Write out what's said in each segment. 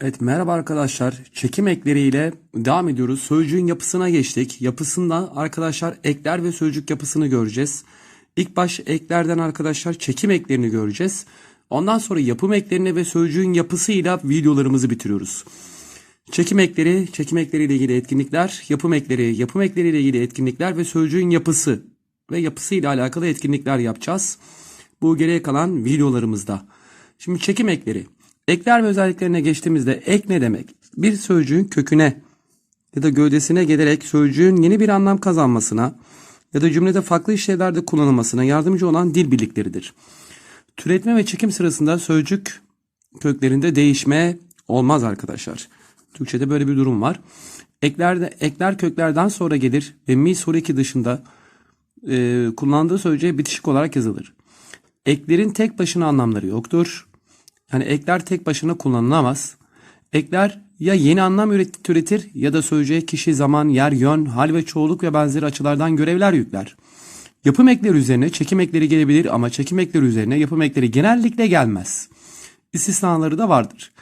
Evet merhaba arkadaşlar. Çekim ekleriyle devam ediyoruz. Sözcüğün yapısına geçtik. Yapısında arkadaşlar ekler ve sözcük yapısını göreceğiz. İlk baş eklerden arkadaşlar çekim eklerini göreceğiz. Ondan sonra yapım eklerini ve sözcüğün yapısıyla videolarımızı bitiriyoruz. Çekim ekleri, çekim ekleriyle ilgili etkinlikler, yapım ekleri, yapım ekleriyle ilgili etkinlikler ve sözcüğün yapısı ve yapısıyla alakalı etkinlikler yapacağız. Bu geriye kalan videolarımızda. Şimdi çekim ekleri. Ekler ve özelliklerine geçtiğimizde ek ne demek? Bir sözcüğün köküne ya da gövdesine gelerek sözcüğün yeni bir anlam kazanmasına ya da cümlede farklı işlevlerde kullanılmasına yardımcı olan dil birlikleridir. Türetme ve çekim sırasında sözcük köklerinde değişme olmaz arkadaşlar. Türkçede böyle bir durum var. Eklerde ekler köklerden sonra gelir ve mi soru 2 dışında e, kullandığı sözcüğe bitişik olarak yazılır. Eklerin tek başına anlamları yoktur. Yani ekler tek başına kullanılamaz. Ekler ya yeni anlam üret- türetir ya da sözcüğe kişi, zaman, yer, yön, hal ve çoğuluk ve benzeri açılardan görevler yükler. Yapım ekleri üzerine çekim ekleri gelebilir ama çekim ekleri üzerine yapım ekleri genellikle gelmez. İstisnaları da vardır.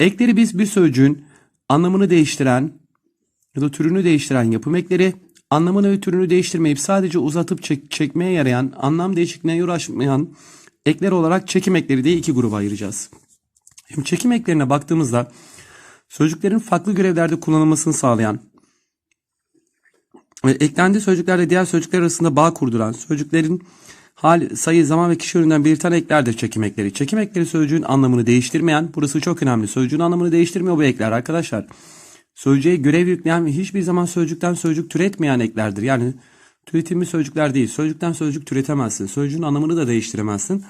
Ekleri biz bir sözcüğün anlamını değiştiren ya da türünü değiştiren yapım ekleri, anlamını ve türünü değiştirmeyip sadece uzatıp çek- çekmeye yarayan, anlam değişikliğine uğraşmayan ekler olarak çekim ekleri diye iki gruba ayıracağız. Şimdi çekim eklerine baktığımızda sözcüklerin farklı görevlerde kullanılmasını sağlayan ve eklendiği sözcüklerle diğer sözcükler arasında bağ kurduran sözcüklerin hal, sayı, zaman ve kişi yönünden belirten eklerdir çekim ekleri. Çekim ekleri sözcüğün anlamını değiştirmeyen, burası çok önemli. Sözcüğün anlamını değiştirmiyor bu ekler arkadaşlar. Sözcüğe görev yükleyen ve hiçbir zaman sözcükten sözcük türetmeyen eklerdir. Yani türetimli sözcükler değil. Sözcükten sözcük türetemezsin. Sözcüğün anlamını da değiştiremezsin.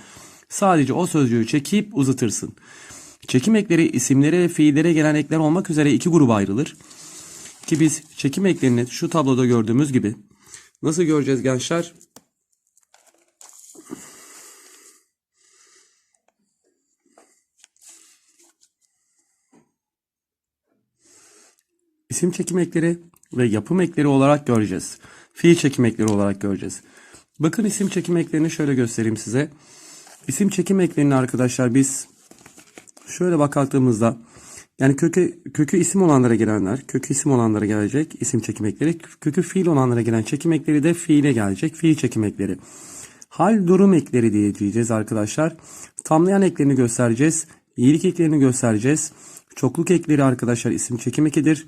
Sadece o sözcüğü çekip uzatırsın. Çekim ekleri isimlere ve fiillere gelen ekler olmak üzere iki gruba ayrılır. Ki biz çekim eklerini şu tabloda gördüğümüz gibi nasıl göreceğiz gençler? İsim çekim ekleri ve yapım ekleri olarak göreceğiz. Fiil çekim ekleri olarak göreceğiz. Bakın isim çekim eklerini şöyle göstereyim size. İsim çekim eklerini arkadaşlar biz şöyle baktığımızda yani kökü, kökü isim olanlara gelenler, kökü isim olanlara gelecek isim çekim ekleri. Kökü fiil olanlara gelen çekim ekleri de fiile gelecek fiil çekim ekleri. Hal durum ekleri diye diyeceğiz arkadaşlar. Tamlayan eklerini göstereceğiz. İyilik eklerini göstereceğiz. Çokluk ekleri arkadaşlar isim çekim ekidir.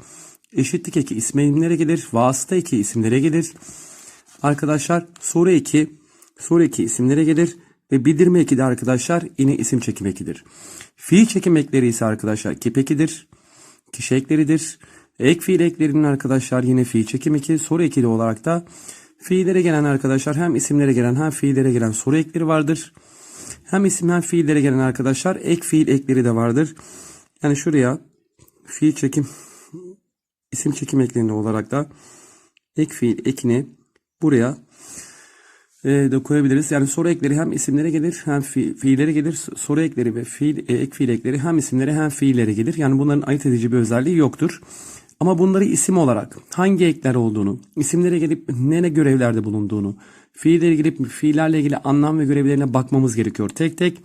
Eşitlik eki isimlere gelir. Vasıta eki isimlere gelir. Arkadaşlar soru eki soru eki isimlere gelir. Ve bildirme eki de arkadaşlar yine isim çekim ekidir. Fiil çekim ekleri ise arkadaşlar kip ekidir. Kişi ekleridir. Ek fiil eklerinin arkadaşlar yine fiil çekim eki. Soru ekili olarak da fiillere gelen arkadaşlar hem isimlere gelen hem fiillere gelen soru ekleri vardır. Hem isim hem fiillere gelen arkadaşlar ek fiil ekleri de vardır. Yani şuraya fiil çekim isim çekim eklerini olarak da ek fiil ekini buraya e, de koyabiliriz. Yani soru ekleri hem isimlere gelir hem fi, fiillere gelir. Soru ekleri ve fiil, e, ek fiil ekleri hem isimlere hem fiillere gelir. Yani bunların ayırt edici bir özelliği yoktur. Ama bunları isim olarak hangi ekler olduğunu, isimlere gelip ne ne görevlerde bulunduğunu, fiillere gelip fiillerle ilgili anlam ve görevlerine bakmamız gerekiyor tek tek.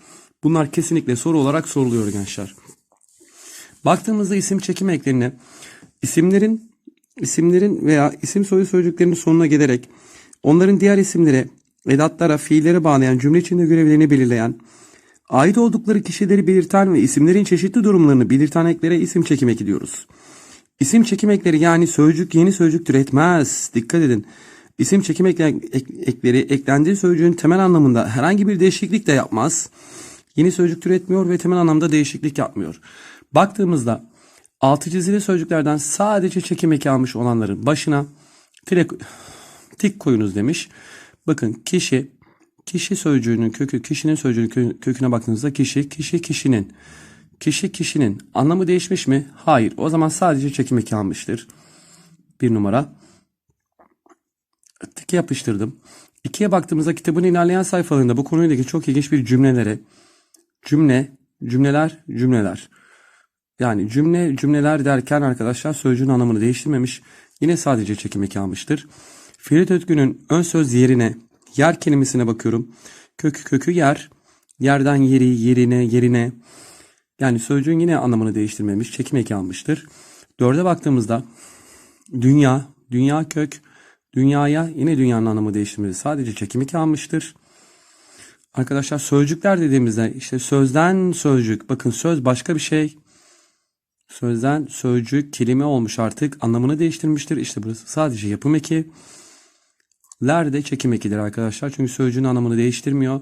Bunlar kesinlikle soru olarak soruluyor gençler. Baktığımızda isim çekim eklerine isimlerin isimlerin veya isim soyu sözcüklerinin sonuna gelerek onların diğer isimlere, edatlara, fiillere bağlayan cümle içinde görevlerini belirleyen, ait oldukları kişileri belirten ve isimlerin çeşitli durumlarını belirten eklere isim çekim eki diyoruz. İsim çekim ekleri yani sözcük yeni sözcük türetmez. Dikkat edin. İsim çekim ekle- ek- ekleri eklendiği sözcüğün temel anlamında herhangi bir değişiklik de yapmaz. Yeni sözcük türetmiyor ve temel anlamda değişiklik yapmıyor. Baktığımızda altı çizili sözcüklerden sadece çekim eki almış olanların başına tire, tik koyunuz demiş. Bakın kişi, kişi sözcüğünün kökü, kişinin sözcüğünün kö- köküne baktığınızda kişi, kişi kişinin. Kişi kişinin anlamı değişmiş mi? Hayır. O zaman sadece çekim eki almıştır. Bir numara. Tiki yapıştırdım. İkiye baktığımızda kitabın ilerleyen sayfalarında bu konuyla ilgili çok ilginç bir cümlelere cümle, cümleler, cümleler. Yani cümle, cümleler derken arkadaşlar sözcüğün anlamını değiştirmemiş. Yine sadece çekim eki almıştır. Ferit Ötkü'nün ön söz yerine yer kelimesine bakıyorum. Kökü kökü yer. Yerden yeri, yerine, yerine. Yani sözcüğün yine anlamını değiştirmemiş. Çekim eki almıştır. Dörde baktığımızda dünya, dünya kök, dünyaya yine dünyanın anlamı değiştirmesi sadece çekim eki almıştır. Arkadaşlar sözcükler dediğimizde işte sözden sözcük. Bakın söz başka bir şey. Sözden sözcük kelime olmuş artık. Anlamını değiştirmiştir. İşte burası sadece yapım eki. Ler de çekim ekidir arkadaşlar. Çünkü sözcüğün anlamını değiştirmiyor.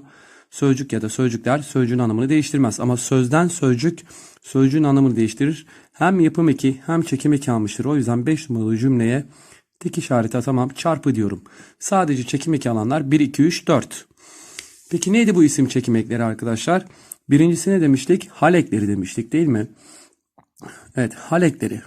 Sözcük ya da sözcükler sözcüğün anlamını değiştirmez. Ama sözden sözcük sözcüğün anlamını değiştirir. Hem yapım eki hem çekim eki almıştır. O yüzden 5 numaralı cümleye tek işareti atamam. Çarpı diyorum. Sadece çekim eki alanlar 1, 2, 3, 4. Peki neydi bu isim çekim ekleri arkadaşlar? Birincisi ne demiştik? Hal ekleri demiştik değil mi? Evet hal ekleri.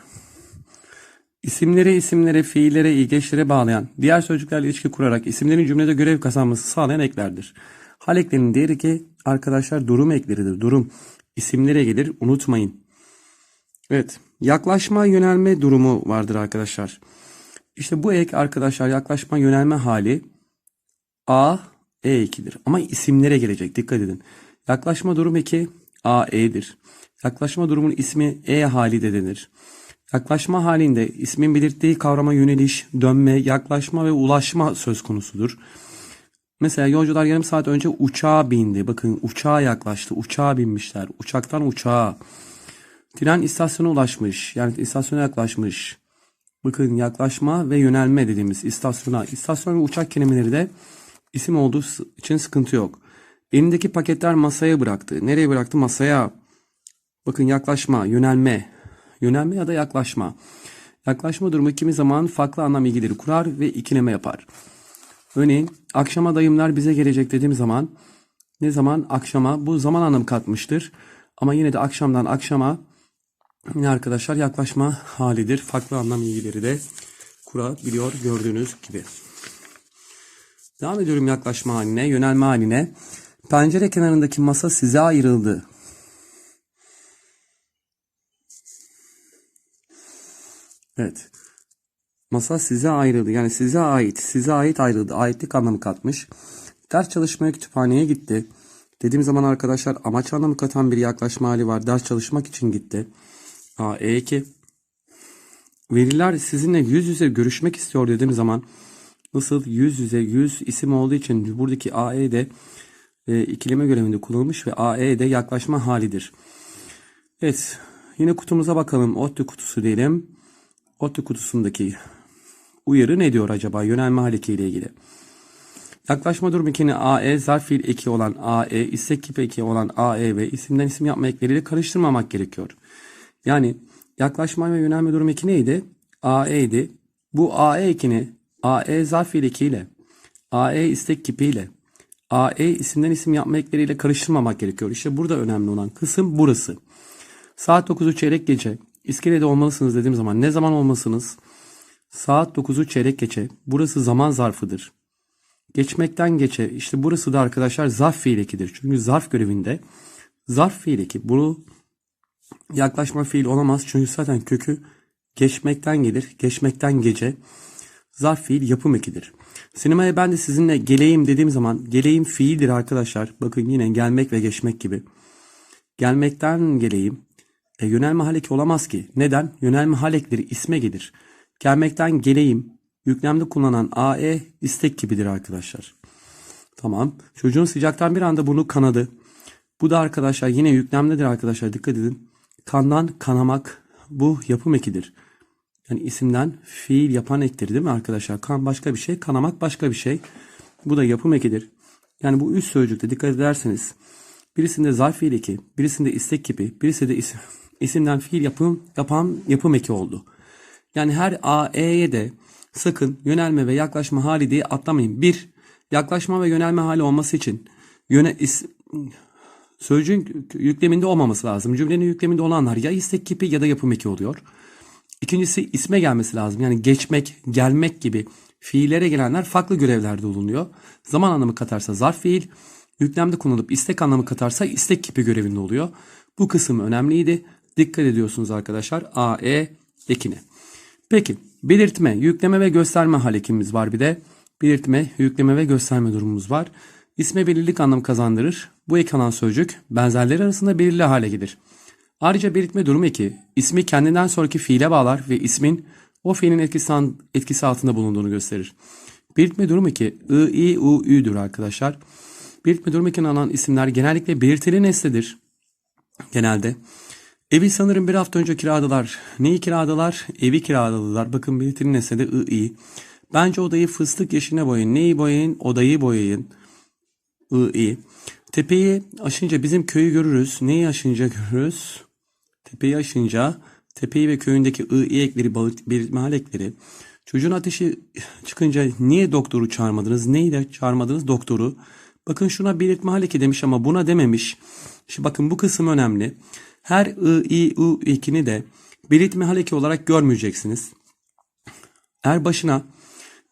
İsimleri isimlere, fiillere, ilgeçlere bağlayan, diğer sözcüklerle ilişki kurarak isimlerin cümlede görev kazanması sağlayan eklerdir. Hal diğeri ki arkadaşlar durum ekleridir. Durum isimlere gelir unutmayın. Evet yaklaşma yönelme durumu vardır arkadaşlar. İşte bu ek arkadaşlar yaklaşma yönelme hali A, E ekidir. Ama isimlere gelecek dikkat edin. Yaklaşma durum eki A, E'dir. Yaklaşma durumun ismi E hali de denir. Yaklaşma halinde ismin belirttiği kavrama yöneliş, dönme, yaklaşma ve ulaşma söz konusudur. Mesela yolcular yarım saat önce uçağa bindi. Bakın uçağa yaklaştı. Uçağa binmişler. Uçaktan uçağa. Tren istasyona ulaşmış. Yani istasyona yaklaşmış. Bakın yaklaşma ve yönelme dediğimiz istasyona. İstasyon ve uçak kelimeleri de isim olduğu için sıkıntı yok. Elindeki paketler masaya bıraktı. Nereye bıraktı? Masaya. Bakın yaklaşma, yönelme. Yönelme ya da yaklaşma. Yaklaşma durumu kimi zaman farklı anlam ilgileri kurar ve ikileme yapar. Örneğin akşama dayımlar bize gelecek dediğim zaman ne zaman akşama bu zaman anlamı katmıştır. Ama yine de akşamdan akşama yine arkadaşlar yaklaşma halidir. Farklı anlam ilgileri de kurabiliyor gördüğünüz gibi. Devam ediyorum yaklaşma haline, yönelme haline. Pencere kenarındaki masa size ayrıldı. Evet. Masa size ayrıldı. Yani size ait. Size ait ayrıldı. Aitlik anlamı katmış. Ders çalışmaya kütüphaneye gitti. Dediğim zaman arkadaşlar amaç anlamı katan bir yaklaşma hali var. Ders çalışmak için gitti. A, E2. Veliler sizinle yüz yüze görüşmek istiyor dediğim zaman nasıl yüz yüze yüz isim olduğu için buradaki AE de e, ikileme görevinde kullanılmış ve AE de yaklaşma halidir. Evet. Yine kutumuza bakalım. ODTÜ kutusu diyelim. ODTÜ kutusundaki uyarı ne diyor acaba yönelme haleki ile ilgili? Yaklaşma durum ekini AE, zarf fiil eki olan AE, istek kipi eki olan AE ve isimden isim yapma ekleriyle karıştırmamak gerekiyor. Yani yaklaşma ve yönelme durum eki neydi? AE'ydi. Bu AE ekini AE zarf fiil ekiyle, AE istek kipiyle, AE isimden isim yapma ekleriyle karıştırmamak gerekiyor. İşte burada önemli olan kısım burası. Saat 9'u çeyrek gece İskelede olmalısınız dediğim zaman ne zaman olmalısınız? Saat 9'u çeyrek geçe. Burası zaman zarfıdır. Geçmekten geçe. İşte burası da arkadaşlar zarf fiil ekidir. Çünkü zarf görevinde zarf fiil eki. Bunu yaklaşma fiil olamaz. Çünkü zaten kökü geçmekten gelir. Geçmekten gece. Zarf fiil yapım ekidir. Sinemaya ben de sizinle geleyim dediğim zaman geleyim fiildir arkadaşlar. Bakın yine gelmek ve geçmek gibi. Gelmekten geleyim. E, yönelme haleki olamaz ki. Neden? Yönelme halekleri isme gelir. Gelmekten geleyim. Yüklemde kullanılan AE istek gibidir arkadaşlar. Tamam. Çocuğun sıcaktan bir anda burnu kanadı. Bu da arkadaşlar yine yüklemdedir arkadaşlar. Dikkat edin. Kandan kanamak bu yapım ekidir. Yani isimden fiil yapan ektir değil mi arkadaşlar? Kan başka bir şey, kanamak başka bir şey. Bu da yapım ekidir. Yani bu üst sözcükte dikkat ederseniz birisinde zarf fiil eki, birisinde istek gibi, birisi de isim, isimden fiil yapım yapan yapım eki oldu. Yani her A, E'ye de sakın yönelme ve yaklaşma hali diye atlamayın. Bir, yaklaşma ve yönelme hali olması için yöne, is, sözcüğün yükleminde olmaması lazım. Cümlenin yükleminde olanlar ya istek kipi ya da yapım eki oluyor. İkincisi isme gelmesi lazım. Yani geçmek, gelmek gibi fiillere gelenler farklı görevlerde bulunuyor. Zaman anlamı katarsa zarf fiil, yüklemde kullanılıp istek anlamı katarsa istek kipi görevinde oluyor. Bu kısım önemliydi. Dikkat ediyorsunuz arkadaşlar. A, E ekine. Peki belirtme, yükleme ve gösterme halekimiz var bir de. Belirtme, yükleme ve gösterme durumumuz var. İsme belirlilik anlam kazandırır. Bu ek alan sözcük benzerleri arasında belirli hale gelir. Ayrıca belirtme durumu 2. İsmi kendinden sonraki fiile bağlar ve ismin o fiilin etkisi, etkisi altında bulunduğunu gösterir. Belirtme durumu 2. I, I, U, Ü'dür arkadaşlar. Belirtme durumu 2'nin alan isimler genellikle belirtili nesnedir. Genelde. Evi sanırım bir hafta önce kiraladılar. Neyi kiraladılar? Evi kiraladılar. Bakın belirtili nesne de I, I. Bence odayı fıstık yeşiline boyayın. Neyi boyayın? Odayı boyayın. I, I. Tepeyi aşınca bizim köyü görürüz. Neyi aşınca görürüz? Tepeyi aşınca tepeyi ve köyündeki I, I ekleri, balık- belirtme ekleri. Çocuğun ateşi çıkınca niye doktoru çağırmadınız? Neyi de çağırmadınız? Doktoru. Bakın şuna belirtme hal demiş ama buna dememiş. Şimdi bakın bu kısım önemli. Her I, I, U ekini de belirtme hal olarak görmeyeceksiniz. Eğer başına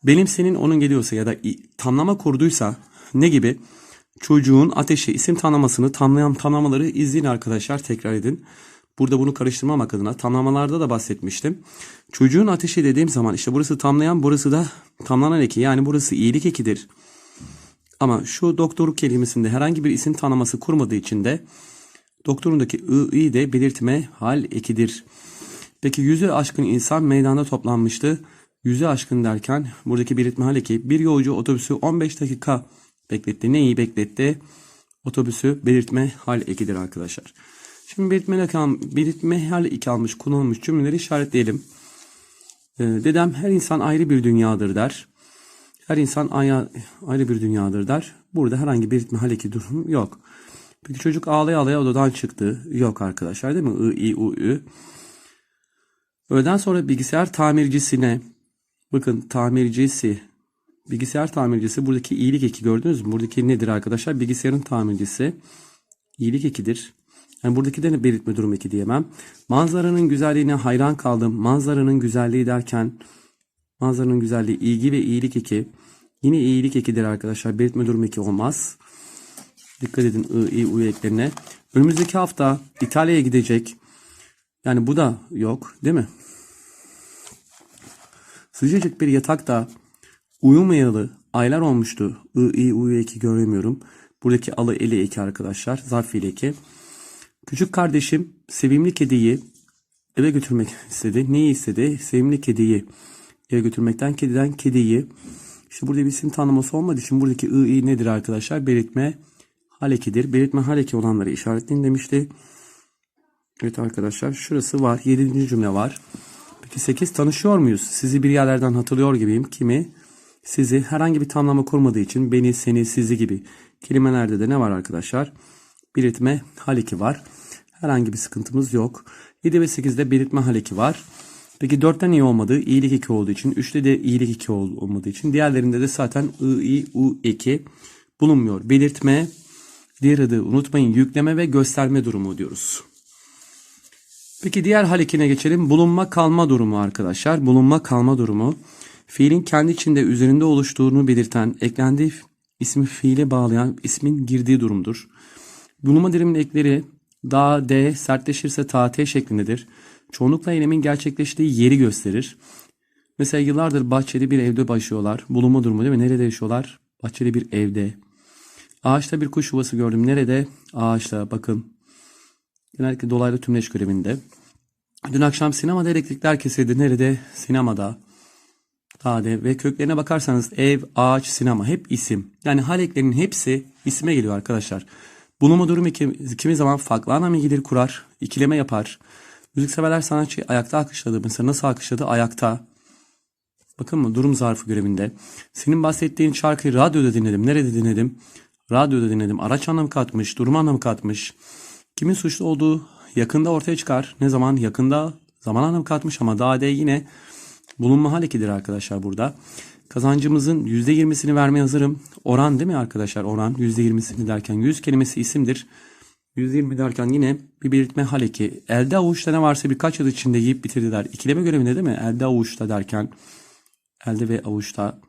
benim senin onun geliyorsa ya da tamlama kurduysa ne gibi? Çocuğun ateşi isim tanımlamasını tamlayan tamlamaları izleyin arkadaşlar tekrar edin. Burada bunu karıştırmamak adına tamlamalarda da bahsetmiştim. Çocuğun ateşi dediğim zaman işte burası tamlayan burası da tamlanan eki yani burası iyilik ekidir. Ama şu doktorluk kelimesinde herhangi bir isim tanıması kurmadığı için de doktorundaki ı, i de belirtme hal ekidir. Peki yüzü aşkın insan meydanda toplanmıştı. Yüzü aşkın derken buradaki belirtme hal eki bir yolcu otobüsü 15 dakika bekletti. Neyi bekletti? Otobüsü belirtme hal ekidir arkadaşlar. Şimdi belirtme, belirtme hal eki almış kullanılmış cümleleri işaretleyelim. Ee, dedem her insan ayrı bir dünyadır der. Her insan ayrı bir dünyadır der. Burada herhangi bir belirtme hal eki durum yok. Peki çocuk ağlaya ağlaya odadan çıktı. Yok arkadaşlar değil mi? I, I, U, Ü. Öğleden sonra bilgisayar tamircisine bakın tamircisi bilgisayar tamircisi buradaki iyilik eki gördünüz mü? Buradaki nedir arkadaşlar? Bilgisayarın tamircisi iyilik ekidir. Yani buradaki de belirtme durum eki diyemem. Manzaranın güzelliğine hayran kaldım. Manzaranın güzelliği derken manzaranın güzelliği ilgi ve iyilik eki. Yine iyilik ekidir arkadaşlar. Belirtme durum eki olmaz. Dikkat edin I, I, U eklerine. Önümüzdeki hafta İtalya'ya gidecek. Yani bu da yok değil mi? Sıcacık bir yatakta uyumayalı aylar olmuştu. I, I, U eki göremiyorum. Buradaki alı eli eki arkadaşlar. Zarf fiili eki. Küçük kardeşim sevimli kediyi eve götürmek istedi. Neyi istedi? Sevimli kediyi eve götürmekten kediden kediyi. İşte burada bir isim tanıması olmadığı için buradaki I, I nedir arkadaşlar? Belirtme halekidir. Belirtme haleki olanları işaretleyin demişti. Evet arkadaşlar şurası var. 7. cümle var. Peki 8 tanışıyor muyuz? Sizi bir yerlerden hatırlıyor gibiyim. Kimi? Sizi herhangi bir tamlama kurmadığı için beni, seni, sizi gibi kelimelerde de ne var arkadaşlar? Belirtme haleki var. Herhangi bir sıkıntımız yok. 7 ve 8'de belirtme haleki var. Peki 4'ten iyi olmadığı iyilik 2 olduğu için, 3'te de iyilik 2 olmadığı için diğerlerinde de zaten I, I, U eki bulunmuyor. Belirtme, diğer adı unutmayın yükleme ve gösterme durumu diyoruz. Peki diğer hal ekine geçelim. Bulunma kalma durumu arkadaşlar. Bulunma kalma durumu. Fiilin kendi içinde üzerinde oluştuğunu belirten, eklendiği ismi fiile bağlayan ismin girdiği durumdur. Bulunma diliminin ekleri da, d, sertleşirse ta, t şeklindedir. Çoğunlukla eylemin gerçekleştiği yeri gösterir. Mesela yıllardır bahçeli bir evde başlıyorlar. Bulunma durumu değil mi? Nerede yaşıyorlar? Bahçeli bir evde. Ağaçta bir kuş yuvası gördüm. Nerede? Ağaçta bakın. Genellikle dolaylı tümleç görevinde. Dün akşam sinemada elektrikler kesildi. Nerede? Sinemada. Tade ve köklerine bakarsanız ev, ağaç, sinema hep isim. Yani hal eklerinin hepsi isme geliyor arkadaşlar. Bulunma durumu kimi, kimi zaman farklı anlam ilgileri kurar, ikileme yapar. Müzikseverler sanatçı ayakta alkışladı. Mesela nasıl alkışladı? Ayakta. Bakın mı durum zarfı görevinde. Senin bahsettiğin şarkıyı radyoda dinledim. Nerede dinledim? Radyoda dinledim. Araç anlamı katmış, durum anlamı katmış. Kimin suçlu olduğu yakında ortaya çıkar. Ne zaman? Yakında zaman anlamı katmış ama daha de yine bulunma hal ekidir arkadaşlar burada. Kazancımızın %20'sini vermeye hazırım. Oran değil mi arkadaşlar? Oran %20'sini derken 100 kelimesi isimdir. 120 derken yine bir belirtme hal eki. Elde avuçta ne varsa birkaç yıl içinde yiyip bitirdiler. İkileme görevinde değil mi? Elde avuçta derken elde ve avuçta.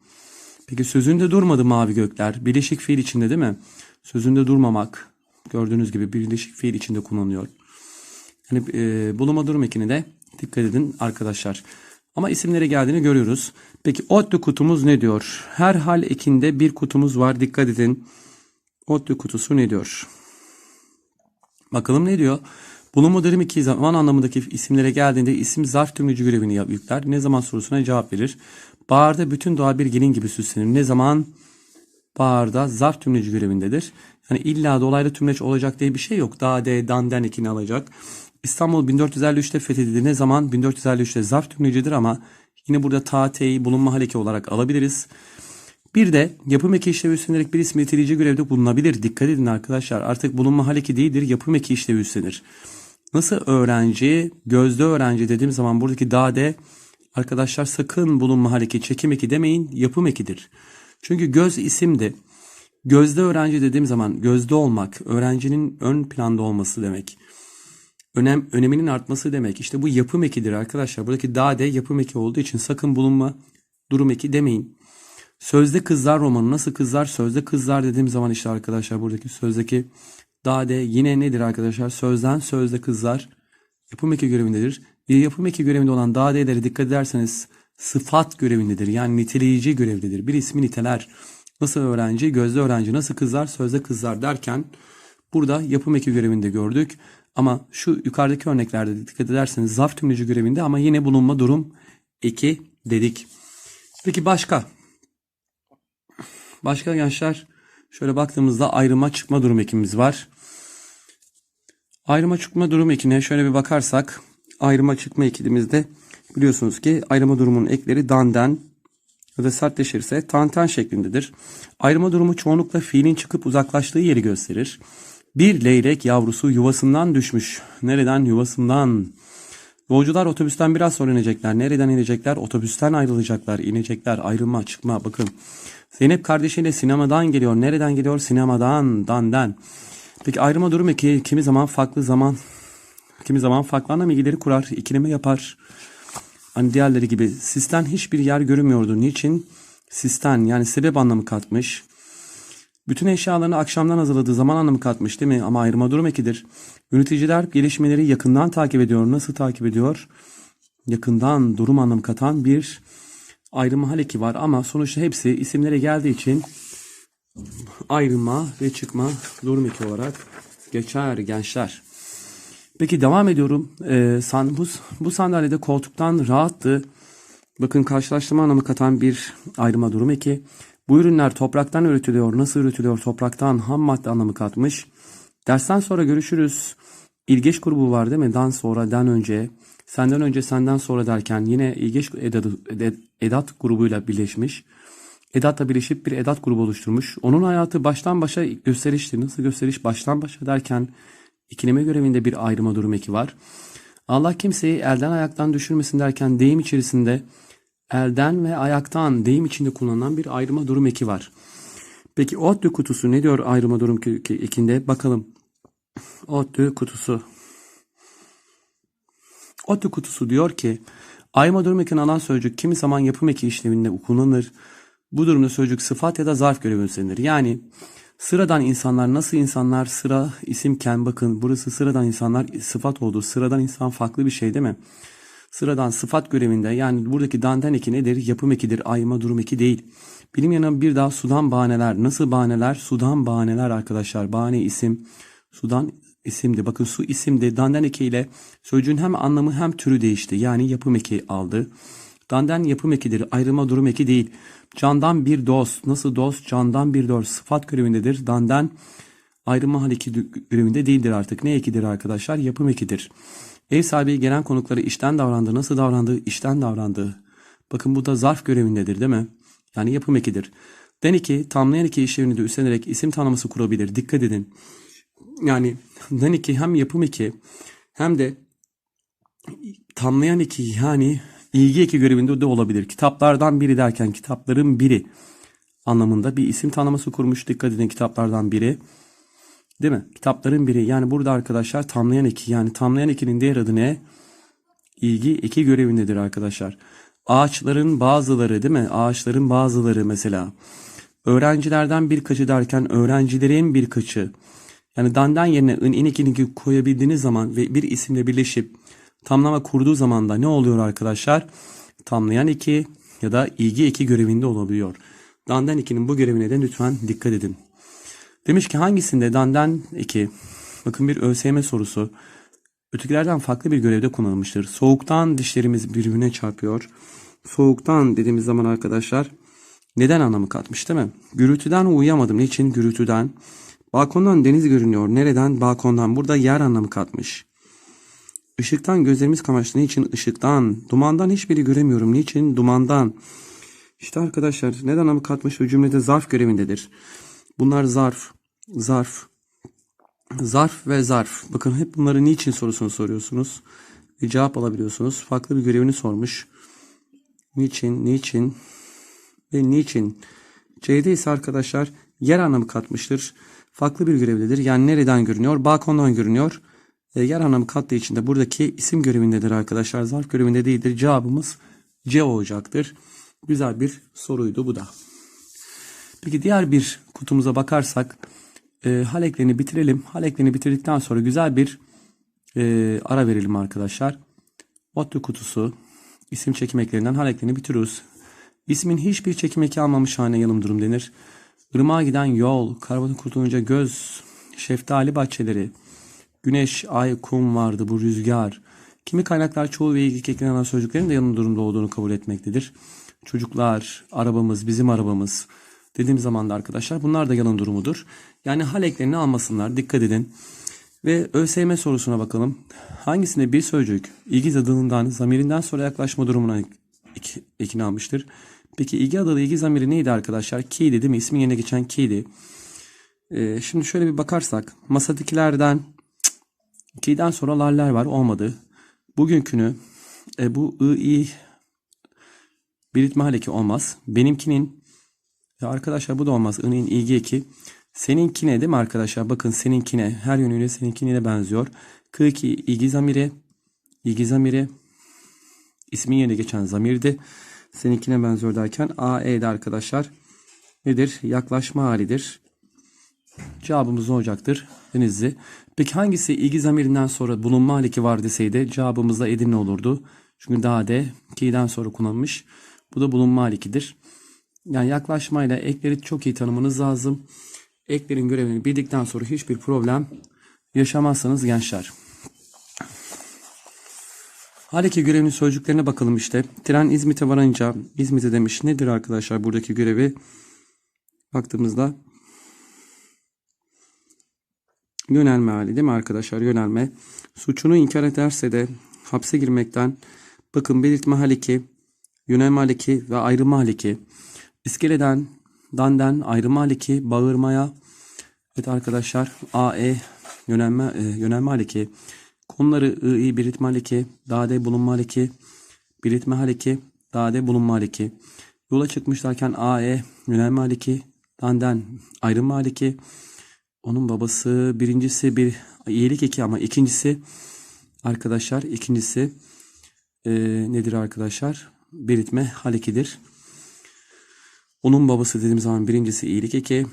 Peki sözünde durmadı mavi gökler. Birleşik fiil içinde değil mi? Sözünde durmamak. Gördüğünüz gibi birleşik fiil içinde kullanılıyor. Yani e, bulunma durum ekini de dikkat edin arkadaşlar. Ama isimlere geldiğini görüyoruz. Peki ODTÜ kutumuz ne diyor? Her hal ekinde bir kutumuz var. Dikkat edin. ODTÜ kutusu ne diyor? Bakalım ne diyor? Bulunma durum iki zaman anlamındaki isimlere geldiğinde isim zarf tümlücü görevini yükler. Ne zaman sorusuna cevap verir. Baharda bütün doğa bir gelin gibi süslenir. Ne zaman? Baharda zarf tümleci görevindedir. Yani illa dolaylı tümleç olacak diye bir şey yok. Da, de, dan, den alacak. İstanbul 1453'te fethedildi. Ne zaman? 1453'te zarf tümlecidir ama yine burada ta, te'yi bulunma haleki olarak alabiliriz. Bir de yapım eki işlevi üstlenerek bir ismi niteleyici görevde bulunabilir. Dikkat edin arkadaşlar. Artık bulunma haleki değildir. Yapım eki işlevi üstlenir. Nasıl öğrenci, gözde öğrenci dediğim zaman buradaki dade arkadaşlar sakın bulunma haleki, çekim eki demeyin, yapım ekidir. Çünkü göz isimdi. Gözde öğrenci dediğim zaman gözde olmak, öğrencinin ön planda olması demek. Önem, öneminin artması demek. İşte bu yapım ekidir arkadaşlar. Buradaki dade yapım eki olduğu için sakın bulunma durum eki demeyin. Sözde Kızlar romanı nasıl kızlar? Sözde kızlar dediğim zaman işte arkadaşlar buradaki sözdeki dade yine nedir arkadaşlar? Sözden sözde kızlar yapım eki görevindedir. Bir yapım eki görevinde olan dade'lere dikkat ederseniz sıfat görevindedir. Yani niteleyici görevdedir. Bir ismi niteler. Nasıl öğrenci, gözde öğrenci, nasıl kızlar, sözde kızlar derken burada yapım eki görevinde gördük. Ama şu yukarıdaki örneklerde dikkat ederseniz zarf tümleci görevinde ama yine bulunma durum eki dedik. Peki başka? Başka gençler şöyle baktığımızda ayrıma çıkma durum ekimiz var. Ayrıma çıkma durum ekine şöyle bir bakarsak ayrıma çıkma ekilimizde biliyorsunuz ki ayrıma durumunun ekleri danden ya da sertleşirse tanten şeklindedir. Ayrıma durumu çoğunlukla fiilin çıkıp uzaklaştığı yeri gösterir. Bir leylek yavrusu yuvasından düşmüş. Nereden? Yuvasından. Yolcular otobüsten biraz sonra inecekler. Nereden inecekler? Otobüsten ayrılacaklar. inecekler. Ayrılma, çıkma. Bakın. Zeynep kardeşiyle sinemadan geliyor. Nereden geliyor? Sinemadan, dandan. Peki ayrıma durum eki kimi zaman farklı zaman kimi zaman farklı anlam ilgileri kurar, ikileme yapar. Hani diğerleri gibi sisten hiçbir yer görünmüyordu. Niçin? Sisten yani sebep anlamı katmış. Bütün eşyalarını akşamdan hazırladığı zaman anlamı katmış değil mi? Ama ayrıma durum ekidir. Yöneticiler gelişmeleri yakından takip ediyor. Nasıl takip ediyor? Yakından durum anlamı katan bir ayrıma hal eki var ama sonuçta hepsi isimlere geldiği için ayrıma ve çıkma durum eki olarak geçer gençler. Peki devam ediyorum. Ee, san, bu, bu sandalyede koltuktan rahattı. Bakın karşılaştırma anlamı katan bir ayrıma durum eki. Bu ürünler topraktan üretiliyor. Nasıl üretiliyor? Topraktan ham madde anlamı katmış. Dersten sonra görüşürüz. İlgeç grubu var değil mi? Dan sonra, den önce. Senden önce, senden sonra derken yine ilgeç edat, edat grubuyla birleşmiş. Edatla birleşip bir edat grubu oluşturmuş. Onun hayatı baştan başa gösterişti. Nasıl gösteriş? Baştan başa derken ikileme görevinde bir ayrıma durum eki var. Allah kimseyi elden ayaktan düşürmesin derken deyim içerisinde elden ve ayaktan deyim içinde kullanılan bir ayrıma durum eki var. Peki ODTÜ kutusu ne diyor ayrıma durum ekinde? Bakalım. ODTÜ kutusu. ODTÜ kutusu diyor ki ayrıma durum ekini alan sözcük kimi zaman yapım eki işleminde kullanılır. Bu durumda sözcük sıfat ya da zarf görevi üstlenir. Yani sıradan insanlar nasıl insanlar sıra isimken bakın burası sıradan insanlar sıfat oldu. Sıradan insan farklı bir şey değil mi? Sıradan sıfat görevinde yani buradaki danten eki nedir? Yapım ekidir, ayma durum eki değil. Bilim yanına bir daha sudan bahaneler. Nasıl bahaneler? Sudan bahaneler arkadaşlar. Bahane isim. Sudan isimdi. Bakın su isimdi. Dandan eki ile sözcüğün hem anlamı hem türü değişti. Yani yapım eki aldı. Dandan yapım ekidir. Ayrılma durum eki değil. Candan bir dost. Nasıl dost? Candan bir dost. Sıfat görevindedir. Dandan ayrılma hal eki görevinde değildir artık. Ne ekidir arkadaşlar? Yapım ekidir. Ev sahibi gelen konukları işten davrandı. Nasıl davrandı? İşten davrandı. Bakın bu da zarf görevindedir değil mi? Yani yapım ekidir. Den 2 tamlayan iki işlevini de üstlenerek isim tanımlısı kurabilir. Dikkat edin. Yani den 2 hem yapım eki hem de tamlayan iki yani ilgi eki görevinde de olabilir. Kitaplardan biri derken kitapların biri anlamında bir isim tanıması kurmuş. Dikkat edin kitaplardan biri. Değil mi? Kitapların biri. Yani burada arkadaşlar tamlayan eki. Yani tamlayan ekinin diğer adı ne? İlgi eki görevindedir arkadaşlar. Ağaçların bazıları değil mi? Ağaçların bazıları mesela. Öğrencilerden birkaçı derken öğrencilerin birkaçı. Yani dandan yerine ın in ikini koyabildiğiniz zaman ve bir isimle birleşip tamlama kurduğu zaman da ne oluyor arkadaşlar? Tamlayan eki ya da ilgi eki görevinde olabiliyor. Dandan ikinin bu görevine de lütfen dikkat edin. Demiş ki hangisinde dandan eki? Bakın bir ÖSYM sorusu. ötekilerden farklı bir görevde kullanılmıştır. Soğuktan dişlerimiz birbirine çarpıyor. Soğuktan dediğimiz zaman arkadaşlar neden anlamı katmış değil mi? Gürültüden uyuyamadım. Niçin? Gürültüden. Balkondan deniz görünüyor. Nereden? Balkondan. Burada yer anlamı katmış. Işıktan gözlerimiz kamaştı. Niçin? Işıktan. Dumandan hiçbiri göremiyorum. Niçin? Dumandan. İşte arkadaşlar neden anlamı katmış o cümlede zarf görevindedir. Bunlar zarf, zarf, zarf ve zarf. Bakın hep bunları niçin sorusunu soruyorsunuz. Ve cevap alabiliyorsunuz. Farklı bir görevini sormuş. Niçin, niçin ve niçin. C'de ise arkadaşlar yer anlamı katmıştır. Farklı bir görevlidir. Yani nereden görünüyor? Balkondan görünüyor. E, yer anlamı kattığı için de buradaki isim görevindedir arkadaşlar. Zarf görevinde değildir. Cevabımız C olacaktır. Güzel bir soruydu bu da. Peki diğer bir kutumuza bakarsak e, hal bitirelim. Hal bitirdikten sonra güzel bir e, ara verelim arkadaşlar. ODTÜ kutusu isim çekim eklerinden hal eklerini bitiriyoruz. İsmin hiçbir çekim eki almamış haline yanım durum denir. Irmağa giden yol, karbonat kurtulunca göz, şeftali bahçeleri, güneş, ay, kum vardı bu rüzgar. Kimi kaynaklar çoğul ve ilgili eklenen sözcüklerin de yanım durumda olduğunu kabul etmektedir. Çocuklar, arabamız, bizim arabamız dediğim zaman da arkadaşlar bunlar da yalan durumudur. Yani hal eklerini almasınlar. Dikkat edin. Ve ÖSYM sorusuna bakalım. Hangisinde bir sözcük ilgi zadılından zamirinden sonra yaklaşma durumuna ekini almıştır? Peki ilgi adalı ilgi zamiri neydi arkadaşlar? Ki'ydi değil mi? İsmin yerine geçen ki'ydi. Ee, şimdi şöyle bir bakarsak masadakilerden cık, ki'den sonra laller var olmadı. Bugünkünü e, bu ı i belirtme haleki olmaz. Benimkinin ya arkadaşlar bu da olmaz. I'nin ilgi eki. Seninkine değil mi arkadaşlar? Bakın seninkine her yönüyle seninkine benziyor. K2 ilgi zamiri. ilgi zamiri. ismin yerine geçen zamirdi. Seninkine benziyor derken AE'de arkadaşlar nedir? Yaklaşma halidir. Cevabımız ne olacaktır? Denizli. Peki hangisi ilgi zamirinden sonra bulunma haliki var deseydi cevabımız da Edirne olurdu. Çünkü daha de ki'den sonra kullanılmış. Bu da bulunma halikidir. Yani yaklaşmayla ekleri çok iyi tanımanız lazım. Eklerin görevini bildikten sonra hiçbir problem yaşamazsanız gençler. Haleki görevinin sözcüklerine bakalım işte. Tren İzmit'e varınca İzmit'e demiş. Nedir arkadaşlar buradaki görevi? Baktığımızda yönelme hali değil mi arkadaşlar? Yönelme. Suçunu inkar ederse de hapse girmekten bakın belirtme haliki, yönelme haliki ve ayrılma haliki. İskeleden, danden, ayrılma haliki, bağırmaya. Evet arkadaşlar AE yönelme, e, yönelme haliki. Konuları I, belirtme haliki, dade bulunma haliki, belirtme haliki, dade bulunma haliki. Yola çıkmışlarken AE yönelme haliki, danden ayrılma haliki. Onun babası birincisi bir iyilik eki ama ikincisi arkadaşlar ikincisi e, nedir arkadaşlar? Belirtme halikidir. Onun babası dediğim zaman birincisi iyilik eki.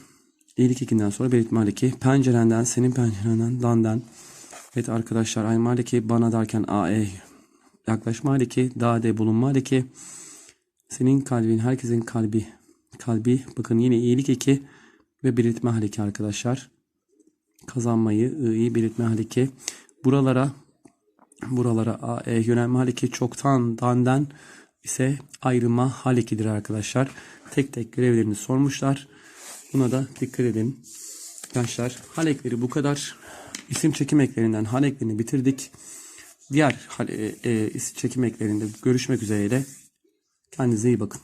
İyilik ekinden sonra belirtme haliki. Pencerenden, senin pencerenden, dandan. Evet arkadaşlar ayma haliki, bana derken AE. Yaklaşma haliki, dade bulunma haliki. Senin kalbin, herkesin kalbi. Kalbi, bakın yine iyilik eki ve belirtme haliki arkadaşlar. Kazanmayı, iyi belirtme haliki. Buralara, buralara AE yönelme haliki çoktan, dandan ise ayrılma halikidir arkadaşlar. Tek tek görevlerini sormuşlar. Buna da dikkat edin. Arkadaşlar hal ekleri bu kadar. İsim çekim eklerinden hal eklerini bitirdik. Diğer e, e, isim çekim eklerinde görüşmek üzereyle. Kendinize iyi bakın.